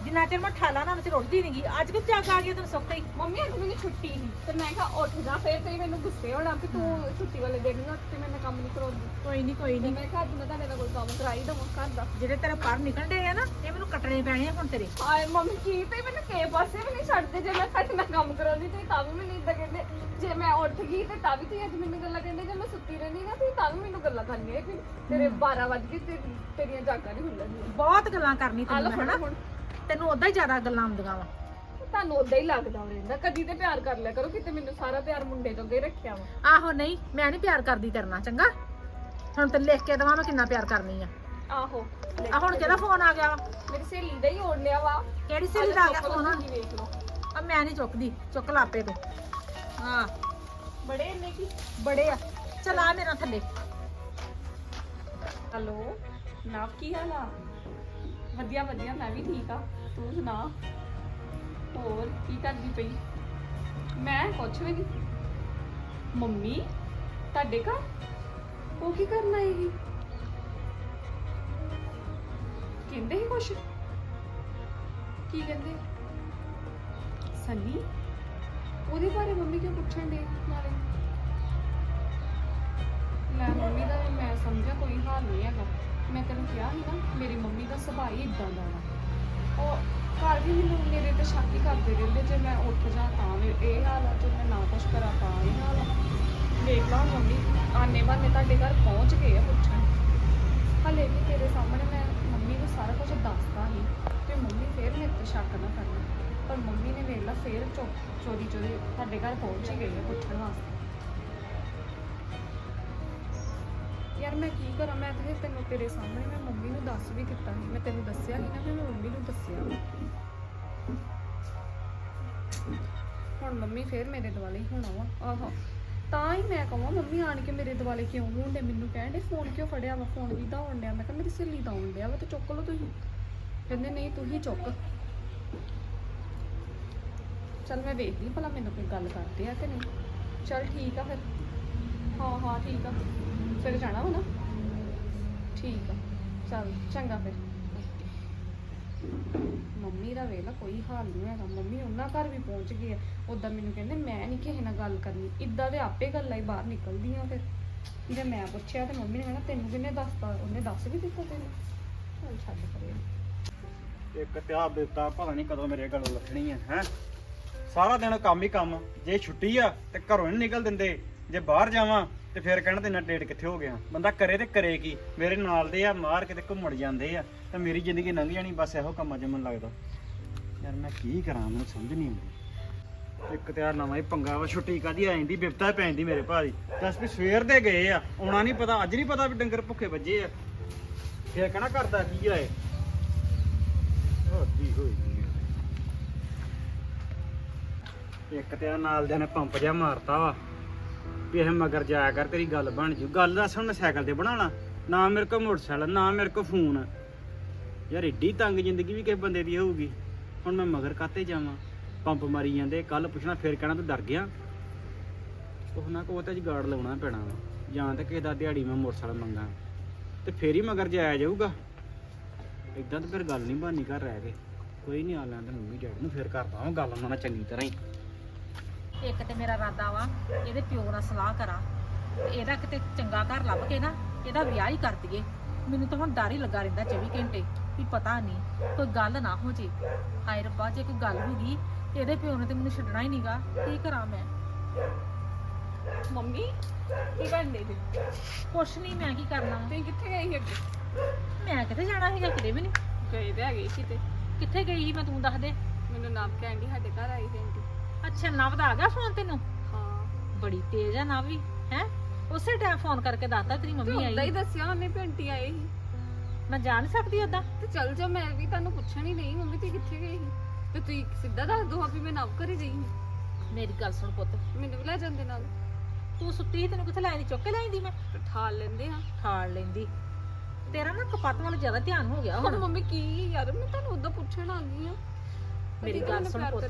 ਜਿੰਨਾ ਚਿਰ ਮੈਂ ਠਾਲਾ ਨਾ ਤੇ ਰੁੱਟਦੀ ਨਹੀਂਗੀ ਅੱਜ ਕਿ ਜਾਗ ਆ ਗਿਆ ਤੈਨੂੰ ਸੁੱਤੇ ਹੀ। ਮੰਮੀ ਅੱਜ ਮੈਨੂੰ ਛੁੱਟੀ ਸੀ। ਤੇ ਮੈਂ ਕਿਹਾ ਉੱਠ ਜਾ ਫਿਰ ਤੇ ਮੈਨੂੰ ਗੁੱਸੇ ਹੋਣਾ ਕਿ ਤੂੰ ਛੁੱਟੀ ਵਾਲੇ ਦਿਨ ਨਾ ਤੇ ਮੈਂ ਕੰਮ ਨਹੀਂ ਕਰਾਉਂਦੀ। ਕੋਈ ਨਹੀਂ ਕੋਈ ਤੇ ਨਹੀਂ ਮੈਂ ਕਿਹਾ ਅੱਜ ਮੈਂ ਤੁਹਾਡੇ ਨਾਲ ਕੋਈ ਕੰਮ ਕਰਾਈ ਦਵਾਂ ਘਰ ਦਾ। ਜਿਹੜੇ ਤੇਰੇ ਪਰ ਨਿਕਲ ਆ ਨਾ ਇਹ ਮੈਨੂੰ ਕੱਟਣੇ ਪੈਣੇ ਆ ਹੁਣ ਤੇਰੇ। ਹਾਏ ਮੰਮੀ ਕੀ ਤੇ ਮੈਨੂੰ ਕਿਸੇ ਪਾਸੇ ਵੀ ਨਹੀਂ ਛੱਡਦੇ ਜੇ ਮੈਂ ਤੁਹਾਡੇ ਨਾਲ ਕੰਮ ਕਰਾਉਂਦੀ ਤੇ ਤਾਂ ਵੀ ਮੈਨੂੰ ਇਦਾਂ ਕਹਿੰਦੇ। ਜੇ ਮੈਂ ਉੱਠ ਗਈ ਤੇ ਤਾਂ ਵੀ ਤੁਸੀਂ ਅੱਜ ਮੈਨੂੰ ਗੱਲਾਂ ਕਹਿੰਦੇ ਜੇ ਮੈਂ ਸੁੱਤੀ ਰਹਿੰਦੀ ਨਾ ਤੇ ਤਾਂ ਵੀ ਮੈਨੂੰ ਗੱਲਾਂ ਕਰਨੀਆਂ। ਕਿ ਤੇਰੇ 12 ਵਜ ਤੇ ਤੇਰੀਆਂ ਜਾਗਾਂ ਨਹੀਂ ਖੁੱਲਣਗੀਆਂ ਬਹੁਤ ਗੱਲਾਂ ਕਰਨੀ ਆ ਲਓ ਤੈਨੂੰ ਮੈਂ ਹੁਣ। ਤੈਨੂੰ ਉਦਾਂ ਹੀ ਜ਼ਿਆਦਾ ਗੱਲਾਂ ਆਉਂਦੀਆਂ ਵਾ। ਤੁਹਾਨੂੰ ਉਦਾਂ ਹੀ ਲੱਗਦਾ ਰਹਿੰਦਾ ਕਦੀ ਤੇ ਪਿਆਰ ਕਰ ਲਿਆ ਕਰੋ ਕਿਤੇ ਮੈਨੂੰ ਸਾਰਾ ਪਿਆਰ ਮੁੰਡੇ ਤੋਂ ਅੱਗੇ ਰੱਖਿਆ ਵਾ। ਆਹੋ ਨਹੀਂ ਮੈਂ ਨਹੀਂ ਪਿਆਰ ਕਰਦੀ ਕਰਨਾ ਚੰਗਾ? ਹੁਣ ਤੇ ਲਿਖ ਕੇ ਦਵਾਂ ਮੈਂ ਕਿੰਨਾ ਪਿਆਰ ਕਰਨੀ ਆ। ਆਹੋ। ਆ ਹੁਣ ਕਿਹਦਾ ਫੋਨ ਆ ਗਿਆ ਵਾ? ਮੇਰੀ ਸਹੇਲੀ ਦਾ ਹੀ ਓੜ ਲਿਆ ਵਾ। ਕਿਹੜੀ ਸਹੇਲੀ ਦਾ ਆ ਗਿਆ ਫੋਨ ਵੇਖ ਲਓ। ਆ ਮੈਂ ਨਹੀਂ ਚੁੱਕਦੀ ਚੁੱਕ ਲਾਪੇ ਤੂੰ। ਹਾਂ। ਬੜੇ ਨੇ ਕੀ? ਬੜੇ ਆ। ਚਲ ਆ ਮੇਰਾ ਥੱਲੇ। ਹੈਲੋ ਨਾਵ ਕੀ ਹਾਲ ਆ? ਵਧੀਆ ਵਧੀਆ ਮੈਂ ਵੀ ਠੀਕ ਆ। ਤੂੰ ਸੁਣਾ। ਹੋਰ ਕੀ ਕਰਦੀ ਪਈ? ਮੈਂ ਕੁਛ ਵੀ ਨਹੀਂ। ਮੰਮੀ, ਤੁਹਾਡੇ ਘਰ? ਉਹ ਕੀ ਕਰਨ ਆਏਗੀ ਕਹਿੰਦੇ ਹੀ ਕੁਛ? ਕੀ ਕਹਿੰਦੇ? ਸੰਨੀ, ਉਹਦੇ ਬਾਰੇ ਮੰਮੀ ਕਿਉਂ ਪੁੱਛਣ ਦੇ ਨਾਲੇ? ਲੈ ਮੰਮੀ ਦਾ ਵੀ ਮੈਂ ਸਮਝਿਆ, ਕੋਈ ਹਾਲ ਨਹੀਂ ਹੈਗਾ। ਮੈਂ ਤੈਨੂੰ ਕਿਹਾ ਸੀ ਨਾ, ਮੇਰੀ ਮੰਮੀ ਦਾ ਸੁਭਾਅ ਹੀ ਇਦਾਂ ਦਾ ਵਾ। ਉਹ ਘਰ ਵੀ ਮੈਨੂੰ ਮੇਰੇ ਤੇ ਸ਼ੱਕ ਹੀ ਕਰਦੇ ਰਹਿੰਦੇ, ਜੇ ਮੈਂ ਉੱਠ ਜਾ ਤਾਂ ਵੀ ਇਹ ਹਾਲ ਆ, ਜੇ ਮੈਂ ਨਾ ਕੁਛ ਕਰਾਂ ਤਾਂ ਇਹ ਹਾਲ ਆ। ਵੇਖ ਲਾ ਮੰਮੀ, ਆਨੇ ਬਾਨੇ ਤੁਹਾਡੇ ਘਰ ਪਹੁੰਚ ਗਏ ਆ ਪੁੱਛਣ। ਹਲੇ ਵੀ ਤੇਰੇ ਸਾਹਮਣੇ ਮੈਂ ਮੰਮੀ ਨੂੰ ਸਾਰਾ ਕੁਝ ਦੱਸਦਾ ਸੀ ਤੇ ਮੰਮੀ ਫੇਰ ਮੇਰੇ ਤੇ ਸ਼ੱਕ ਨਾ ਕਰਨ। ਪਰ ਮੰਮੀ ਨੇ ਵੇਖ ਲਾ, ਫੇਰ ਚੋ- ਚੋਰੀ ਚੋਰੀ ਤੁਹਾਡੇ ਘਰ ਪਹੁੰਚ ਹੀ ਗਈ ਆ ਪੁੱਛਣ ਵਾਸਤੇ। ਯਾਰ ਮੈਂ ਕੀ ਕਰਾਂ? ਮੈਂ ਤੇ ਤੈਨੂੰ ਤੇਰੇ ਸਾਹਮਣੇ ਮੈਂ ਮੰਮੀ ਨੂੰ ਦੱਸ ਵੀ ਦਿੱਤਾ ਸੀ। ਮੈਂ ਤੈਨੂੰ ਦੱਸਿਆ ਸੀ ਨਾ, ਮੈਂ ਮੰਮੀ ਨੂੰ ਦੱਸਿਆ। ਹੁਣ ਮੰਮੀ ਫੇਰ ਮੇਰੇ ਦੁਆਲੇ ਹੀ ਹੋਣਾ ਵਾ। ਆਹੋ। ਤਾਂ ਹੀ ਮੈਂ ਕਹਾਂ, ਮੰਮੀ ਆਣ ਕੇ ਮੇਰੇ ਦੁਆਲੇ ਕਿਉਂ ਹੁੰਦੇ ਮੈਨੂੰ ਕਹਿਣ ਦੇ ਫੋਨ ਕਿਉਂ ਫੜਿਆ ਵਾ? ਫੋਨ ਵੀ ਤਾਂ ਆਉਣ ਡਿਆ। ਮੈਂ ਕਿਹਾ ਮੇਰੀ ਸਹੇਲੀ ਦਾ ਆਉਣ ਡਿਆ ਵਾ, ਤੇ ਚੁੱਕ ਲਓ ਤੁਸੀਂ। ਕਹਿੰਦੇ ਨਹੀਂ, ਤੂੰ ਹੀ ਚੁੱਕ। ਚਲ ਮੈਂ ਵੇਖਦੀ ਭਲਾ ਮੈਨੂੰ ਕੋਈ ਗੱਲ ਕਰਦੇ ਆ ਕਿ ਨਹੀਂ। ਚਲ ਠੀਕ ਆ ਫਿਰ। ਹਾਂ ਹਾਂ, ਠੀਕ ਆ। ਫਿਰ ਜਾਣਾ ਵਾ ਨਾ ਠੀਕ ਆ। ਚਲ, ਚੰਗਾ ਫਿਰ। ਮੰਮੀ ਦਾ ਵੇਲਾ ਕੋਈ ਹਾਲ ਨਹੀਂ ਹੈਗਾ। ਮੰਮੀ ਉਹਨਾਂ ਘਰ ਵੀ ਪਹੁੰਚ ਗਈ ਆ। ਉਦਾਂ ਮੈਨੂੰ ਕਹਿੰਦੇ, ਮੈਂ ਨਹੀਂ ਕਿਸੇ ਨਾਲ ਗੱਲ ਕਰਨੀ। ਇਦਾਂ ਦੇ ਆਪੇ ਗੱਲਾਂ ਹੀ ਬਾਹਰ ਨਿਕਲਦੀਆਂ ਫਿਰ। ਜੇ ਮੈਂ ਪੁੱਛਿਆ ਤੇ ਮੰਮੀ ਨੇ ਕਹਿਣਾ, ਤੈਨੂੰ ਕਿਹਨੇ ਦੱਸਤਾ? ਉਹਨੇ ਦੱਸ ਵੀ ਦਿੱਤਾ ਤੈਨੂੰ? ਚੱਲ ਛੱਡ ਪਰੇ। ਇੱਕ ਤਿਆਰ ਦਿੱਤਾ ਪਤਾ ਨਹੀਂ ਕਦੋਂ ਮੇਰੇ ਗਲੋਂ ਲੱਥਣੀ ਹੈ ਹੈ? ਸਾਰਾ ਦਿਨ ਕੰਮ ਹੀ ਕੰਮ। ਜੇ ਛੁੱਟੀ ਆ ਤੇ ਘਰੋਂ ਨਹੀਂ ਨਿਕਲ ਦਿੰਦੇ। ਜੇ ਬਾਹਰ ਜਾਵਾਂ ਤੇ ਫਿਰ ਕਹਿਣਾ ਤੇ ਇੰਨਾ ਡੇਟ ਕਿੱਥੇ ਹੋ ਗਿਆ? ਬੰਦਾ ਕਰੇ ਤੇ ਕਰੇ ਕੀ? ਮੇਰੇ ਨਾਲ ਦੇ ਆ, ਮਾਰ ਕਿਤੇ ਘੁੰਮਣ ਜਾਂਦੇ ਆ, ਤੇ ਮੇਰੀ ਜ਼ਿੰਦਗੀ ਲੰਘ ਜਾਣੀ, ਬਸ ਇਹੋ ਕੰਮਾਂ 'ਚ ਮਨ ਲੱਗਦਾ। ਯਾਰ ਮੈਂ ਕੀ ਕਰਾਂ, ਮੈਨੂੰ ਸਮਝ ਨਹੀਂ ਆਉਂਦੀ। ਇੱਕ ਤਿਆਰ ਨਵਾਂ ਹੀ ਪੰਗਾ ਵਾ, ਛੁੱਟੀ ਕਾਦੀ ਆ ਜਾਂਦੀ, ਬਿਪਤਾ ਪੈ ਜਾਂਦੀ ਮੇਰੇ ਭਾਜੀ ਦੱਸ ਵੀ ਸਵੇਰ ਦੇ ਗਏ ਆ, ਆਉਣਾ ਨਹੀਂ ਪਤਾ, ਅੱਜ ਨਹੀਂ ਪਤਾ ਵੀ ਡੰਗਰ ਭੁੱਖੇ ਵੱਜੇ ਆ। ਫਿਰ ਕਹਿਣਾ ਕਰਦਾ ਕੀ ਆਏ ਹੱਦੀ ਹੋਈ ਆ। ਇੱਕ ਤੇ ਨਾਲ ਦੇ ਨੇ ਪੰਪ ਜਿਹਾ ਮਾਰਤਾ ਵਾ। ਵੀ ਇਹ ਮਗਰ ਜਾਇਆ ਕਰ, ਤੇਰੀ ਗੱਲ ਬਣ ਜੂ। ਗੱਲ ਦੱਸ ਹੁਣ ਮੈਂ ਸਾਈਕਲ ਤੇ ਬਣਾਉਣਾ। ਨਾ ਮੇਰੇ ਕੋਲ ਮੋਟਰਸਾਈਕਲ, ਨਾ ਮੇਰੇ ਕੋਲ ਫੋਨ। ਯਾਰ ਏਡੀ ਤੰਗ ਜ਼ਿੰਦਗੀ ਵੀ ਕਿਸੇ ਬੰਦੇ ਦੀ ਹੋਊਗੀ। ਹੁਣ ਮੈਂ ਮਗਰ ਕਾਤੇ ਜਾਵਾਂ? ਪੰਪ ਮਾਰੀ ਜਾਂਦੇ ਕੱਲ ਪੁੱਛਣਾ, ਫਿਰ ਕਹਿਣਾ ਤੂੰ ਡਰ ਗਿਆ? ਉਹ ਨਾ ਕੋ ਤੇ ਗਾਰਡ ਲਾਉਣਾ ਪੈਣਾ ਵਾ। ਜਾਂ ਤੇ ਕਿਸੇ ਦਾ ਦਿਹਾੜੀ ਮੈਂ ਮੋਟਰਸਾਈਕਲ ਮੰਗਾ। ਤੇ ਫੇਰ ਹੀ ਮਗਰ ਜਾਇਆ ਜਾਊਗਾ। ਇਦਾਂ ਤਾਂ ਫਿਰ ਗੱਲ ਨਹੀਂ ਬਣਨੀ ਘਰ ਰਹਿ ਕੇ। ਕੋਈ ਨਹੀਂ, ਆ ਲੈਂਦਾ ਮੰਮੀ ਡੈਡੀ ਨੂੰ ਫਿਰ ਕਰਦਾ ਹਾਂ ਗੱਲ ਉਹਨਾਂ ਨਾਲ ਚੰਗੀ ਤਰ੍ਹਾਂ ਹੀ। ਇੱਕ ਤੇ ਮੇਰਾ ਇਰਾਦਾ ਵਾ ਇਹਦੇ ਪਿਓ ਨਾਲ ਸਲਾਹ ਕਰਾਂ ਤੇ ਇਹਦਾ ਕਿਤੇ ਚੰਗਾ ਘਰ ਲੱਭ ਕੇ ਨਾ ਇਹਦਾ ਵਿਆਹ ਹੀ ਕਰ ਦਈਏ। ਮੈਨੂੰ ਤਾਂ ਹੁਣ ਡਰ ਹੀ ਲੱਗਾ ਰਹਿੰਦਾ 24 ਘੰਟੇ ਵੀ ਪਤਾ ਨਹੀਂ ਕੋਈ ਗੱਲ ਨਾ ਹੋ ਜੇ। ਹਾਏ ਰੱਬਾ ਜੇ ਕੋਈ ਗੱਲ ਹੋ ਗਈ ਤੇ ਇਹਦੇ ਪਿਓ ਨੇ ਤੇ ਮੈਨੂੰ ਛੱਡਣਾ ਹੀ ਨਹੀਂਗਾ। ਕੀ ਕਰਾਂ ਮੈਂ? ਮੰਮੀ ਕੀ ਕਰਦੇ ਜੀ ਕੁਛ ਨਹੀਂ ਮੈਂ ਕੀ ਕਰਨਾ ਤੁਸੀਂ ਕਿੱਥੇ ਸੀ ਅੱਗੇ? ਮੈਂ ਕਿੱਥੇ ਜਾਣਾ ਹੈਗਾ ਕਿਤੇ ਵੀ ਨਹੀਂ। ਗਏ ਤੇ ਹੈਗੇ ਕਿਤੇ। ਕਿੱਥੇ ਗਈ ਸੀ ਮੈਂ ਤੂੰ ਦੱਸ ਦੇ। ਮੈਨੂੰ ਨਾਪ ਕਹਿੰਦੀ ਸਾਡੇ ਘਰ ਆਈ ਸੀ ਆਂਟੀ। ਅੱਛਾ ਨਵ ਦਾ ਆ ਗਿਆ ਫੋਨ ਤੈਨੂੰ? ਹਾਂ। ਬੜੀ ਤੇਜ਼ ਆ ਨਵ ਵੀ ਹੈ? ਉਸੇ ਟਾਈਮ ਫੋਨ ਕਰਕੇ ਦੱਸਤਾ ਤੇਰੀ ਤੂੰ ਮੰਮੀ ਉਦਾਂ ਹੀ ਆਈ ਦੱਸਿਆ ਉਹਨੇ ਆਂਟੀ ਆਏ ਸੀ। ਮੈਂ ਜਾ ਨਹੀਂ ਸਕਦੀ ਓਦਾਂ। ਤੇ ਚੱਲ ਜਾ ਮੈਂ ਵੀ ਤੁਹਾਨੂੰ ਪੁੱਛਣ ਹੀ ਨਹੀਂ ਮੰਮੀ ਤੁਸੀਂ ਕਿੱਥੇ ਗਏ ਸੀ? ਤੇ ਤੁਸੀਂ ਸਿੱਧਾ ਦੱਸ ਦੋ ਵੀ ਮੈਂ ਨਵ ਘਰੇ ਗਈ ਸੀ ਮੇਰੀ ਗੱਲ ਸੁਣ ਪੁੱਤ। ਮੈਨੂੰ ਵੀ ਲੈ ਜਾਂਦੇ ਨਾਲ। ਤੂੰ ਸੁੱਤੀ ਸੀ ਤੈਨੂੰ ਕਿੱਥੇ ਲੈ ਨਹੀਂ ਚੁੱਕ ਕੇ ਲੈਂਦੀ ਮੈਂ? ਤੇ ਠਾਲ ਲੈਂਦੇ ਆ। ਖਾੜ ਲੈਂਦੀ। ਤੇਰਾ ਨਾ ਕਪੱਤ ਵੱਲ ਜ਼ਿਆਦਾ ਧਿਆਨ ਹੋ ਗਿਆ ਹੁਣ ਹੁਣ। ਮੰਮੀ ਕੀ ਯਾਰ ਮੈਂ ਤੁਹਾਨੂੰ ਉਦਾਂ ਪੁੱਛਣ ਆ ਗਈ ਆ। ਮੇਰੀ ਗੱਲ ਸੁਣ ਪੁੱਤ।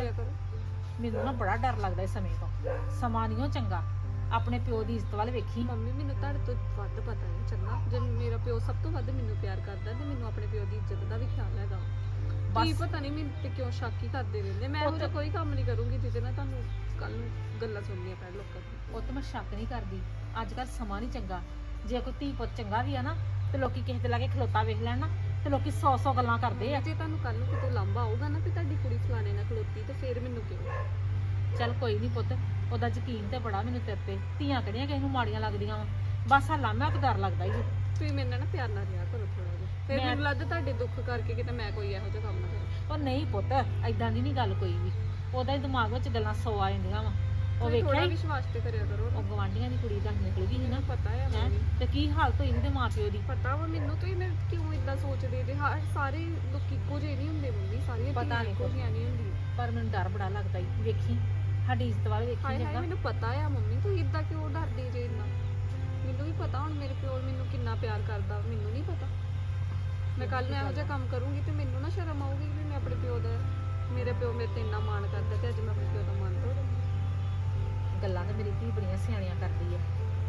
ਮੈਨੂੰ ਨਾ ਬੜਾ ਡਰ ਲੱਗਦਾ ਇਸ ਸਮੇਂ ਤੋਂ। ਸਮਾਂ ਨਹੀਂ ਉਹ ਚੰਗਾ। ਆਪਣੇ ਪਿਓ ਦੀ ਇੱਜ਼ਤ ਵੱਲ ਵੇਖੀ। ਮੰਮੀ ਮੈਨੂੰ ਤੁਹਾਡੇ ਤੋਂ ਵੱਧ ਪਤਾ ਨਹੀਂ ਚੰਗਾ। ਜੇ ਮੇਰਾ ਪਿਓ ਸਭ ਤੋਂ ਵੱਧ ਮੈਨੂੰ ਪਿਆਰ ਕਰਦਾ ਤੇ ਮੈਨੂੰ ਆਪਣੇ ਪਿਓ ਦੀ ਇੱਜ਼ਤ ਦਾ ਵੀ ਖਿਆਲ ਹੈਗਾ। ਕੀ ਪਤਾ ਨਹੀਂ ਮੈਨੂੰ ਤੇ ਕਿਉਂ ਸ਼ੱਕ ਹੀ ਕਰਦੇ ਰਹਿੰਦੇ। ਮੈਂ ਪੁੱਤ- ਕੋਈ ਕੰਮ ਨਹੀਂ ਕਰੂੰਗੀ ਜਿਹਦੇ ਨਾਲ ਤੁਹਾਨੂੰ ਕੱਲ ਨੂੰ ਗੱਲਾਂ ਸੁਣਨੀਆਂ ਪੈਣ ਲੋਕਾਂ ਤੋਂ ਉਹ ਤਾਂ ਮੈਂ ਸ਼ੱਕ ਨਹੀਂ ਕਰਦੀ। ਅੱਜ ਕੱਲ ਸਮਾਂ ਨਹੀਂ ਚੰਗਾ। ਜੇ ਕੋਈ ਧੀ ਪੁੱਤ ਚੰਗਾ ਵੀ ਆ ਨਾ ਤੇ ਲੋਕੀ ਕਿਸੇ ਦੇ ਲਾਗੇ ਖਲੋਤਾ ਵੇਖ ਲੈਣ ਨਾ। ਤੇ ਲੋਕੀ 100 100 ਗੱਲਾਂ ਕਰਦੇ ਆ। ਜੇ ਤੁਹਾਨੂੰ ਕੱਲ ਨੂੰ ਕਿਤੋਂ ਲੰਬਾ ਆਊਗਾ ਨਾ ਵੀ ਤੁਹਾਡੀ ਕੁੜੀ ਫਲਾਣੇ ਨਾਲ ਖਲੋਤੀ ਤੇ ਫੇਰ ਮੈਨੂੰ ਕਿਉਂ? ਚੱਲ ਕੋਈ ਨਹੀਂ ਪੁੱਤ ਉਹਦਾ ਯਕੀਨ ਤੇ ਬੜਾ ਮੈਨੂੰ ਤੇਰੇ ਤੇ। ਧੀਆਂ ਕਿਹੜੀਆਂ ਕਿਸੇ ਨੂੰ ਮਾੜੀਆਂ ਲੱਗਦੀਆਂ ਵਾ। ਬਸ ਆ ਲਾਮਾ ਤੇ ਡਰ ਲੱਗਦਾ ਹੀ ਤੁਸੀਂ ਮੇਰੇ ਨਾਲ ਨਾ ਪਿਆਰ ਨਾਲ ਰਿਹਾ ਕਰੋ ਥੋੜਾ ਜਿਹਾ। ਫਿਰ ਮੈਨੂੰ ਲੱਗਦਾ ਤੁਹਾਡੇ ਦੁੱਖ ਕਰਕੇ ਕਿਤੇ ਮੈਂ ਕੋਈ ਇਹੋ ਜਿਹਾ ਕੰਮ ਨਾ ਕਰਾਂ। ਉਹ ਨਹੀਂ ਪੁੱਤ ਐਦਾਂ ਦੀ ਨਹੀਂ ਗੱਲ ਕੋਈ ਵੀ। ਉਹਦਾ ਹੀ ਦਿਮਾਗ ਵਿੱਚ ਗੱਲਾਂ ਸੌ ਆ ਜਾਂਦੀਆਂ ਵਾ। ਉਹ ਵੇਖਿਆ ਥੋੜਾ ਹੀ? ਵਿਸ਼ਵਾਸ ਤੇ ਕਰਿਆ ਕਰੋ ਉਹ ਗਵਾਂਢੀਆਂ ਦੀ ਕੁੜੀ ਦਾ ਨਿਕਲ ਗਈ ਸੀ ਨਾ। ਮੈਨੂੰ ਪਤਾ ਹੈ ਹੈਂ? ਮੰਮੀ। ਤੇ ਕੀ ਹਾਲਤ ਹੋਈ ਇਹਦੇ ਮਾਪਿਓ ਦੀ? ਪਤਾ ਵਾ ਮੈਨੂੰ ਤੁਸੀਂ ਮੈਂ ਕਿਉਂ ਇਦਾਂ ਸੋਚਦੇ ਜੇ? ਹਰ ਸਾਰੇ ਲੋਕ ਇੱਕੋ ਜਿਹੇ ਨਹੀਂ ਹੁੰਦੇ ਮੰਮੀ ਸਾਰੀਆਂ ਪਤਾ ਧੀਆਂ ਨੀ ਇੱਕੋ ਜਿਹੀਆਂ ਨਹੀਂ ਹੁੰਦੀਆਂ। ਪਰ ਮੈਨੂੰ ਡਰ ਬੜਾ ਲੱਗਦਾ ਈ। ਵੇਖੀ ਸਾਡੀ ਇੱਜ਼ਤ ਵੱਲ ਵੇਖੀ ਹਾਏ ਹਾਏ ਜਗਾ ਮੈਨੂੰ ਪਤਾ ਆ ਮੰਮੀ ਤੁਸੀਂ ਇਦਾਂ ਕਿਉਂ ਡਰਦੇ ਜੇ ਇੰਨਾ? ਮੈਨੂੰ ਵੀ ਪਤਾ ਹੁਣ ਮੇਰੇ ਪਿਓ ਮੈਨੂੰ ਕਿੰਨਾ ਪਿਆਰ ਕਰਦਾ ਮੈਨੂੰ ਨਹੀਂ ਪਤਾ। ਮੈਂ ਕੱਲ ਨੂੰ ਇਹੋ ਜਿਹਾ ਕੰਮ ਕਰੂੰਗੀ ਤੇ ਮੈਨੂੰ ਨਾ ਸ਼ਰਮ ਆਊਗੀ ਵੀ ਮੈਂ ਆਪਣੇ ਪਿਓ ਦਾ ਮੇਰੇ ਪਿਓ ਮੇਰੇ ਤੇ ਇੰਨਾ ਮਾਣ ਕਰਦਾ ਤੇ ਅੱਜ ਮੈਂ ਆਪਣੇ ਪਿਓ ਦਾ ਮਾਣ ਤੋੜ ਗੱਲਾਂ ਤੇ ਮੇਰੀ ਧੀ ਬੜੀਆਂ ਸਿਆਣੀਆਂ ਕਰਦੀ ਆ।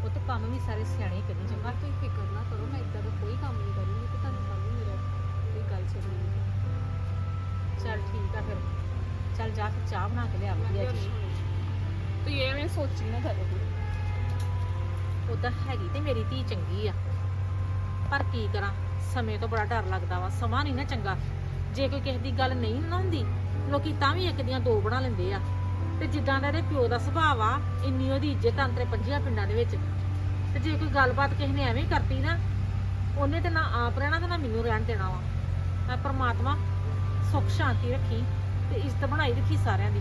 ਉਹ ਤਾਂ ਕੰਮ ਵੀ ਸਾਰੇ ਸਿਆਣੇ ਕਰੀ ਚੰਗਾ ਤੁਸੀਂ ਫਿਕਰ ਨਾ ਕਰੋ ਮੈਂ ਇਦਾਂ ਦਾ ਕੋਈ ਕੰਮ ਨਹੀਂ ਕਰੂੰਗੀ ਤੇ ਤੁਹਾਨੂੰ ਕੱਲ ਨੂੰ ਮੇਰਾ ਕੋਈ ਗੱਲ ਸੁਣਨੀ ਚੱਲ ਠੀਕ ਆ ਫਿਰ। ਚੱਲ ਜਾ ਫਿਰ ਚਾਹ ਬਣਾ ਕੇ ਲਿਆ ਵਧੀਆ ਜੀ। ਤੂੰ ਇਹ ਮੈਂ ਸੋਚੀ ਨਾ ਕਰੇ ਉਦਾਂ ਹੈਗੀ ਤੇ ਮੇਰੀ ਧੀ ਚੰਗੀ ਆ। ਪਰ ਕੀ ਕਰਾਂ? ਸਮੇਂ ਤੋਂ ਬੜਾ ਡਰ ਲੱਗਦਾ ਵਾ। ਸਮਾਂ ਨਹੀਂ ਨਾ ਚੰਗਾ। ਜੇ ਕੋਈ ਕਿਸੇ ਦੀ ਗੱਲ ਨਹੀਂ ਨਾ ਹੁੰਦੀ ਲੋਕੀ ਤਾਂ ਵੀ ਇੱਕ ਦੀਆਂ ਦੋ ਬਣਾ ਲੈਂਦੇ ਆ। ਤੇ ਜਿੱਦਾਂ ਦਾ ਇਹਦੇ ਪਿਓ ਦਾ ਸੁਭਾਅ ਆ, ਇੰਨੀ ਉਹਦੀ ਇੱਜ਼ਤ ਅੰਤਰੇ ਪੰਜੀਆਂ ਪਿੰਡਾਂ ਦੇ ਵਿੱਚ। ਤੇ ਜੇ ਕੋਈ ਗੱਲਬਾਤ ਕਿਸੇ ਨੇ ਐਵੇਂ ਕਰਤੀ ਨਾ, ਉਹਨੇ ਤੇ ਨਾ ਆਪ ਰਹਿਣਾ ਤੇ ਨਾ ਮੈਨੂੰ ਰਹਿਣ ਦੇਣਾ ਵਾ। ਮੈਂ ਪਰਮਾਤਮਾ ਸੁੱਖ ਸ਼ਾਂਤੀ ਰੱਖੀ ਤੇ ਇੱਜ਼ਤ ਬਣਾਈ ਰੱਖੀ ਸਾਰਿਆਂ ਦੀ।